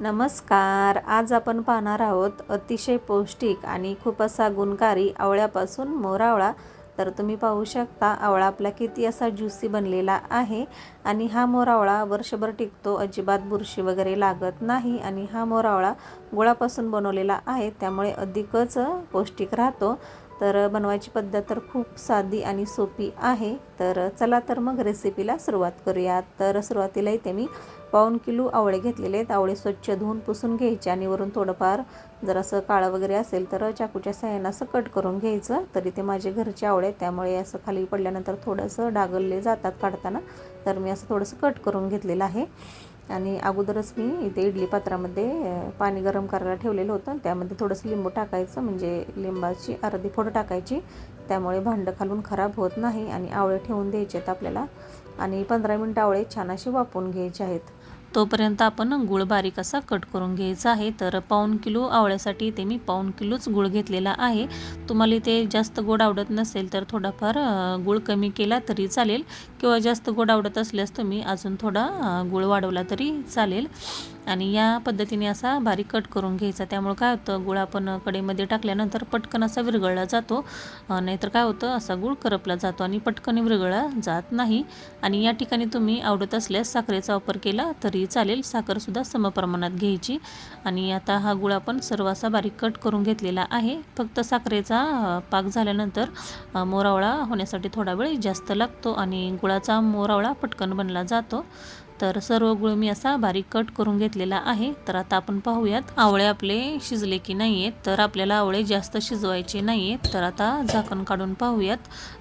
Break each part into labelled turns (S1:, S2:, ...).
S1: नमस्कार. आज आपण पाहणार आहोत अतिशय पौष्टिक आणि खूप असा गुणकारी आवळ्यापासून मोरावळा. तर तुम्ही पाहू शकता आवळा आपला किती असा ज्युसी बनलेला आहे आणि हा मोरावळा वर्षभर टिकतो अजिबात बुरशी वगैरे लागत नाही आणि हा मोरावळा गुळापासून बनवलेला आहे त्यामुळे अधिकच पौष्टिक राहतो. तर बनवायची पद्धत तर खूप साधी आणि सोपी आहे. तर चला तर मग रेसिपीला सुरुवात करूयात. तर सुरुवातीला इथे मी पाऊन किलो आवळे घेतलेले आहेत. आवळे स्वच्छ धुवून पुसून घ्यायचे आणि वरून थोडंफार जर असं काळं वगैरे असेल तर चाकूच्या साह्यानं असं कट करून घ्यायचं. तरी ते माझे घरचे आवळे त्यामुळे असं खाली पडल्यानंतर थोडंसं डागलले जातात काढताना. तर मी असं थोडंसं कट करून घेतलेलं आहे. आणि अगोदरच मी इथे इडली पात्रामध्ये पाणी गरम करायला ठेवलेलं होतं. त्यामध्ये थोडंसं लिंबू टाकायचं म्हणजे लिंबाची अर्धी फोड टाकायची. त्यामुळे भांडं खालून खराब होत नाही आणि आवळे ठेवून द्यायचे आहेत आपल्याला. आणि पंधरा मिनटं आवळे छान असे वापरून घ्यायचे आहेत. तोपर्यंत आपण गुळ बारीक असा कट करून घ्यायचा आहे. तर पाऊन किलो आवळ्यासाठी इथे मी पाऊन किलोच गुळ घेतलेला आहे. तुम्हाला इथे जास्त गोड आवडत नसेल तर थोडाफार गूळ गुळ कमी केला तरी चालेल. किंवा जास्त गोड आवडत असल्यास तुम्ही अजून थोडा गूळ गुळ वाढवला तरी चालेल. आणि या पद्धतीने असा बारीक कट करून घ्यायचा. त्यामुळे काय होतं गुळ आपण कडेमध्ये टाकल्यानंतर पटकन असा विरघळला जातो. नाहीतर काय होतं असा गुळ करपला जातो आणि पटकन विरघळला जात नाही. आणि या ठिकाणी तुम्ही आवडत असल्यास साखरेचा वापर केला तरी चालेल. साखरसुद्धा समप्रमाणात घ्यायची. आणि आता हा गुळ आपण सर्व असा बारीक कट करून घेतलेला आहे. फक्त साखरेचा पाक झाल्यानंतर मोरावळा होण्यासाठी थोडा वेळ जास्त लागतो आणि गुळाचा मोरावळा पटकन बनला जातो. तर सर्व गुळ मी असा बारीक कट करून घेतलेला आहे. तर आता आपण पाहूयात आवळे आपले शिजले की नाही आहेत तर आपल्याला आवळे जास्त शिजवायचे नाही आहेत तर आता झाकण काढून पाहूयात.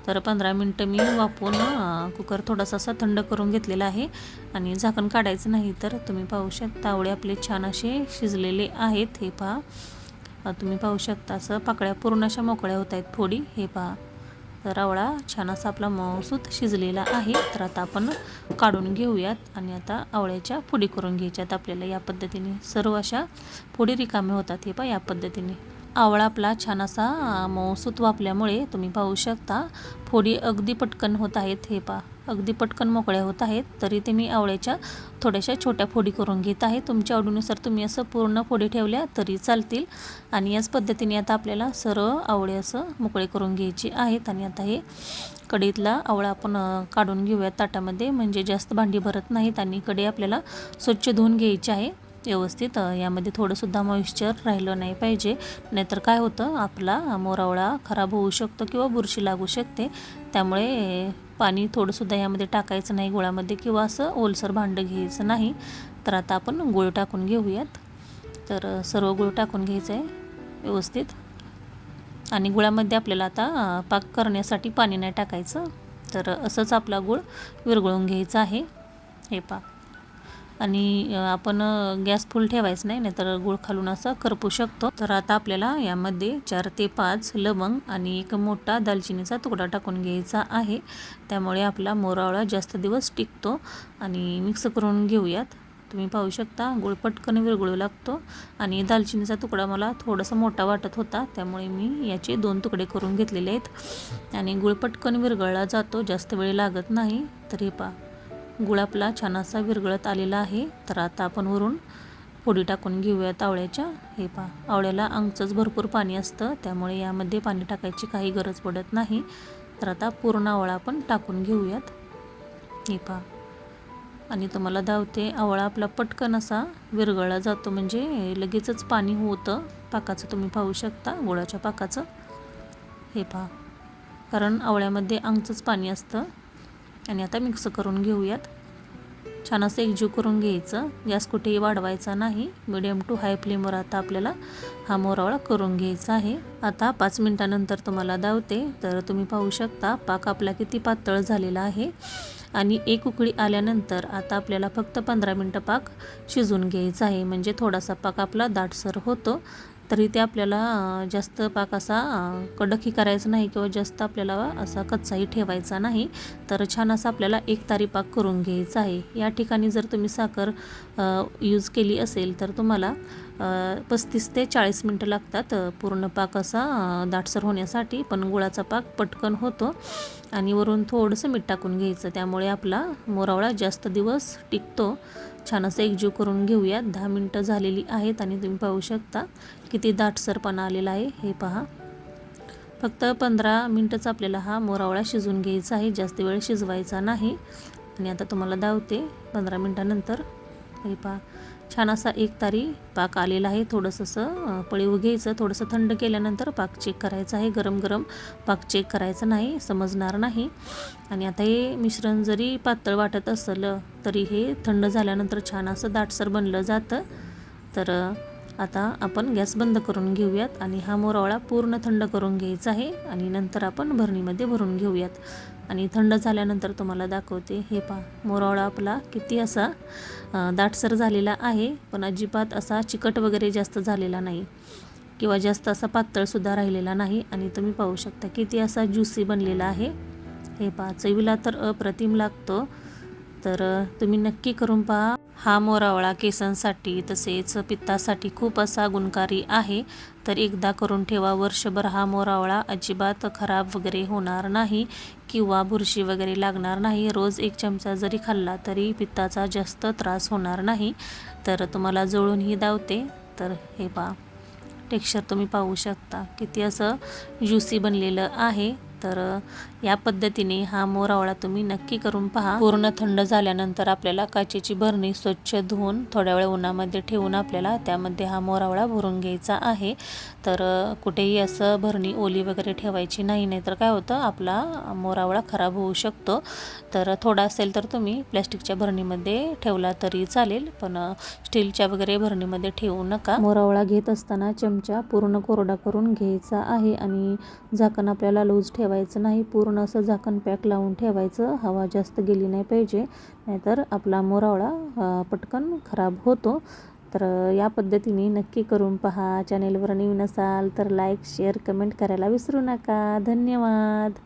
S1: तर पंधरा मिनटं मी वापरून कुकर थोडासा असा थंड करून घेतलेला आहे. आणि झाकण काढायचं नाही तर तुम्ही पाहू शकता आवळे आपले छान असे शिजलेले आहेत. हे पहा. तुम्ही पाहू शकता असं पाकळ्या पूर्ण अशा मोकळ्या होत आहेत फोडी. हे पहा. तर आवळा छान असा आपला मऊसूत शिजलेला आहे. तर आता आपण काढून घेऊयात आणि आता आवळ्याच्या फोडी करून घ्यायच्यात. आपल्याला या पद्धतीने सर्व अशा फोडी रिकामे होतात हे पहा या पद्धतीने. आवळा आपला छान असा मऊसूत वापल्यामुळे तुम्ही पाहू शकता. फोडी अगदी पटकन होत आहेत हे पहा. अगदी पटकन मोकळ्या होत आहेत तरी ते मी आवळ्याच्या थोड्याशा छोट्या फोडी करून घेत आहे. तुमच्या आवडीनुसार तुम्ही असं पूर्ण फोडी ठेवल्या तरी चालतील. आणि याच पद्धतीने आता आपल्याला सरळ आवळे असं मोकळे करून घ्यायचे आहेत. आणि आता हे कढईतला आवळा आपण काढून घेऊयात ताटामध्ये. म्हणजे जास्त भांडी भरत नाहीत आणि कढई आपल्याला स्वच्छ धुवून घ्यायची आहे. व्यवस्थित यामध्ये थोडंसुद्धा मॉइश्चर राहिलं नाही पाहिजे. नाहीतर काय होतं आपला मोरावळा खराब होऊ शकतो किंवा बुरशी लागू शकते. त्यामुळे पाणी थोडंसुद्धा यामध्ये टाकायचं नाही गुळामध्ये किंवा असं ओलसर भांडं घ्यायचं नाही. तर आता आपण गुळ टाकून घेऊयात. तर सर्व गुळ टाकून घ्यायचं आहे व्यवस्थित. आणि गुळामध्ये आपल्याला आता पाक करण्यासाठी पाणी नाही टाकायचं. तर असंच आपला गुळ विरघळून घ्यायचा आहे. हे पाक आणि आपण गॅस फुल ठेवायचं नाही नाहीतर गुळ खालून असं करपू शकतो. तर आता आपल्याला यामध्ये चार ते पाच लवंग आणि एक मोठा दालचिनीचा तुकडा टाकून घ्यायचा आहे. त्यामुळे आपला मोरावळा जास्त दिवस टिकतो आणि मिक्स करून घेऊयात. तुम्ही पाहू शकता गुळ पटकन विरघळू लागतो आणि दालचिनीचा तुकडा मला थोडासा मोठा वाटत होता त्यामुळे मी याचे दोन तुकडे करून घेतलेले आहेत. आणि गुळ पटकन विरगळला जातो जास्त वेळ लागत नाही. तर हे पहा. गुळ आपला छान असा विरघळत आलेला आहे. तर आता आपण वरून फोडी टाकून घेऊयात आवळ्याच्या हे पहा आवळ्याला अंगचंच भरपूर पाणी असतं. त्यामुळे यामध्ये पाणी टाकायची काही गरज पडत नाही. तर आता पूर्ण आवळा आपण टाकून घेऊयात. हे पहा. आणि तुम्हाला धावते आवळा आपला पटकन असा विरघळला जातो. म्हणजे लगेचच पाणी होतं. पाकाचं तुम्ही पाहू शकता गुळाच्या पाकाचं. हे पहा. कारण आवळ्यामध्ये अंगचंच पाणी असतं. आणि आता मिक्स करून घेऊयात. छान असं एकजीव करून घ्यायचं. गॅस कुठेही वाढवायचा नाही. मिडियम टू हाय फ्लेमवर आता आपल्याला हा मोरावळा करून घ्यायचा आहे. आता पाच मिनटानंतर तुम्हाला दावते. तर तुम्ही पाहू शकता पाक आपला किती पातळ झालेला आहे. आणि एक उकळी आल्यानंतर आता आपल्याला फक्त पंधरा मिनटं पाक शिजून घ्यायचा आहे. म्हणजे थोडासा पाक आपला दाटसर होतो. तरी ते आपल्याला जास्त पाक असा कडकही करायचा नाही किंवा जास्त आपल्याला असा कच्चाही ठेवायचा नाही. तर छान असा आपल्याला एक तारी पाक करून घ्यायचा आहे. या ठिकाणी जर तुम्ही साखर यूज केली असेल तर तुम्हाला पस्तीस ते चाळीस मिनटं लागतात. पूर्ण पाक असा दाटसर होण्यासाठी पण गुळाचा पाक पटकन होतो आणि वरून थोडंसं मीठ टाकून घ्यायचं. त्यामुळे आपला मोरावळा जास्त दिवस टिकतो. छान असं एकजीव करून घेऊयात. दहा मिनटं झालेली आहेत आणि तुम्ही पाहू शकता किती दाटसरपणा आलेला आहे. हे पहा. फक्त पंधरा मिनटंच आपल्याला हा मोरावळा शिजून घ्यायचा आहे. जास्त वेळ शिजवायचा नाही. आणि आता तुम्हाला दावते. पंधरा मिनटानंतर. हे पहा. छान असा एक तारी पाक आलेला आहे. थोडंसं असं पळीव घ्यायचं. थोडंसं थंड केल्यानंतर पाक चेक करायचं आहे. गरम गरम पाक चेक करायचं नाही समजणार नाही. आणि आता हे मिश्रण जरी पातळ वाटत असलं तरी हे थंड झाल्यानंतर छान असं दाटसर बनलं जातं. तर आता आपण गॅस बंद करून घेऊयात आणि हा मोरावळा पूर्ण थंड करून घ्यायचा आहे आणि नंतर आपण भरणीमध्ये भरून घेऊयात. आणि थंड झाल्यानंतर तुम्हाला दाखवते. हे पहा मोरावळा आपला किती असा दाटसर झालेला आहे पण अजिबात असा चिकट वगैरे जास्त झालेला नाही किंवा जास्त असा पातळसुद्धा राहिलेला नाही. आणि तुम्ही पाहू शकता किती असा ज्युसी बनलेला आहे. हे पहा चवीला तर अप्रतिम लागतो. तर तुम्ही नक्की करून पहा. हा मोरावळा केसांसाठी तसेच पित्तासाठी खूप असा गुणकारी आहे. तर एकदा करून ठेवा वर्षभर हा मोरावळा अजिबात खराब वगैरे होणार नाही किंवा बुरशी वगैरे लागणार नाही. रोज एक चमचा जरी खाल्ला तरी पित्ताचा जास्त त्रास होणार नाही. तर तुम्हाला जुळूनही दावते तर हे पहा टेक्स्चर तुम्ही पाहू शकता. किती असं ज्युसी बनलेलं आहे. तर या पद्धतीने हा मोरावळा तुम्ही नक्की करून पहा. पूर्ण थंड झाल्यानंतर आपल्याला काचेची भरणी स्वच्छ धुवून थोड्या वेळ उन्हामध्ये ठेवून आपल्याला त्यामध्ये हा मोरावळा भरून घ्यायचा आहे. तर कुठेही असं भरणी ओली वगैरे ठेवायची नाही नाहीतर काय होतं आपला मोरावळा खराब होऊ शकतो. तर थोडा असेल तर तुम्ही प्लॅस्टिकच्या भरणीमध्ये ठेवला तरी चालेल पण स्टीलच्या वगैरे भरणीमध्ये ठेवू नका. मोरावळा घेत असताना चमचा पूर्ण कोरडा करून घ्यायचा आहे आणि झाकण आपल्याला लूज ठेवायचं नाही. पूर्ण असं झाकण पॅक लावून ठेवायचं. हवा जास्त गेली नाही पाहिजे. नाहीतर आपला मोरावळा पटकन खराब होतो. तर या पद्धतीने नक्की करून पहा. चॅनेलवर नवीन असाल तर लाईक शेअर कमेंट करायला विसरू नका. धन्यवाद.